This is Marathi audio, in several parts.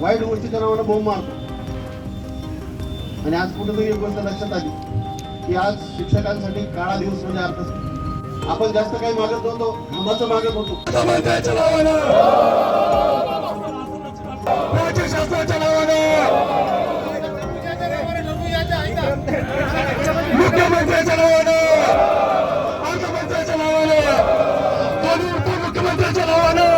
वाईट गोष्टीच्या नावानं बोंब मारतो. आणि आज कुठेतरी एक गोष्ट लक्षात आली की आज शिक्षकांसाठी काळा दिवस म्हणजे अर्थ आपण जास्त काही मागत नव्हतो घामाचं मागत होतो. मुख्यमंत्र्याच्या नावानं. अर्थमंत्र्याच्या नावानं. दोन्ही उपमुख्यमंत्र्याच्या नावानं.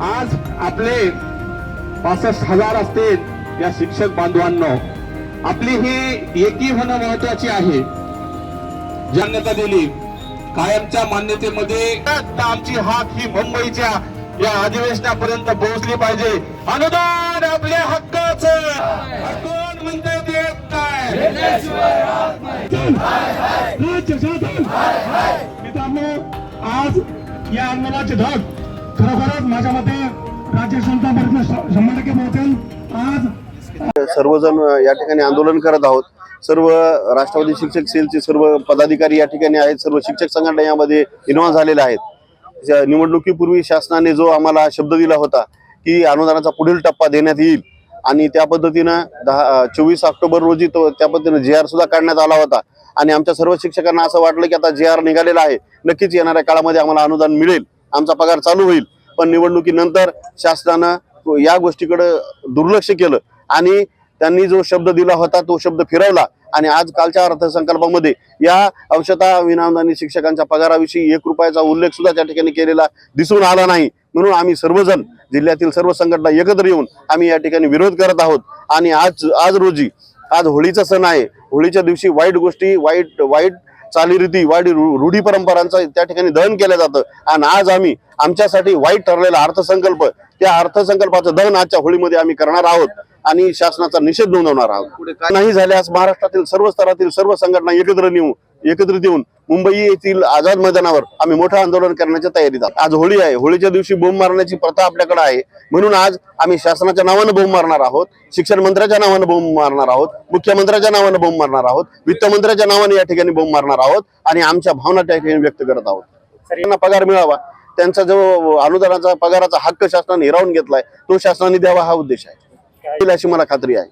आज आपले पासष्ट हजार असतील या शिक्षक बांधवांनो. आपली ही एकी होणं महत्वाची आहे. मान्यता दिली. कायमच्या मान्यतेमध्ये आमची हाक ही मुंबईच्या या अधिवेशनापर्यंत पोहोचली पाहिजे. अनुदान आपल्या हक्काचं. कोण म्हणते देत मित्रांनो आज या आंदोलनाचे धग खरोखरच माझ्या मते राज्य संस्थापर्यंत शंभर टक्के पोहोचेल. आज सर्वजण या ठिकाणी आंदोलन करत आहोत. सर्व राष्ट्रवादी शिक्षक सेलचे सर्व पदाधिकारी या ठिकाणी आहेत सर्व शिक्षक संघटना यामध्ये इन्व्हॉल्व्ह झालेले आहेत. निवडणुकीपूर्वी शासनाने जो आम्हाला शब्द दिला होता की अनुदानाचा पुढील टप्पा देण्यात येईल आणि त्या पद्धतीनं दहा चोवीस ऑक्टोबर रोजी तो त्या पद्धतीनं जे आर सुद्धा काढण्यात आला होता. आणि आमच्या सर्व शिक्षकांना असं वाटलं की आता जे आर निघालेला आहे. नक्कीच येणाऱ्या काळामध्ये आम्हाला अनुदान मिळेल. आमचा पगार चालू होईल. पण निवडणुकीनंतर शासनानं या गोष्टीकडं दुर्लक्ष केलं आणि त्यांनी जो शब्द दिला होता तो शब्द फिरवला. आणि आज कालच्या अर्थसंकल्पामध्ये या अंशतः विनामदानी शिक्षकांच्या पगाराविषयी एक रुपयाचा उल्लेख सुद्धा त्या ठिकाणी केलेला दिसून आला नाही. म्हणून आम्ही सर्वजण जिल्ह्यातील सर्व संघटना एकत्र येऊन आम्ही या ठिकाणी विरोध करत आहोत. आणि आज आज रोजी आज होळीचा सण आहे. होळीच्या दिवशी वाईट गोष्टी वाईट वाईट चालीरीती वाईट रूढी परंपरांचा त्या ठिकाणी दहन केलं जातं. आणि आज आम्ही आमच्यासाठी वाईट ठरलेला अर्थसंकल्प त्या अर्थसंकल्पाचं दहन आजच्या होळीमध्ये आम्ही करणार आहोत. आणि शासनाचा निषेध नोंदवणार आहोत. पुढे काय नाही झाल्यास महाराष्ट्रातील सर्व स्तरातील सर्व संघटना एकत्र नेऊ एकत्रित येऊन मुंबई येथील आझाद मैदानावर आम्ही मोठं आंदोलन करण्याच्या तयारीत आहोत. आज होळी आहे. होळीच्या दिवशी बोंब मारण्याची प्रथा आपल्याकडे आहे. म्हणून आज आम्ही शासनाच्या नावानं बोंब मारणार आहोत. शिक्षण मंत्र्याच्या नावानं बोंब मारणार आहोत. मुख्यमंत्र्याच्या नावानं बोंब मारणार आहोत. वित्तमंत्र्याच्या नावाने या ठिकाणी बोंब मारणार आहोत. आणि आमच्या भावना त्या ठिकाणी व्यक्त करत आहोत. त्यांना पगार मिळावा. त्यांचा जो अनुदानाचा पगाराचा हक्क शासनाने हिरावून घेतलाय तो शासनाने द्यावा हा उद्देश आहे. येईल अशी मला खात्री आहे.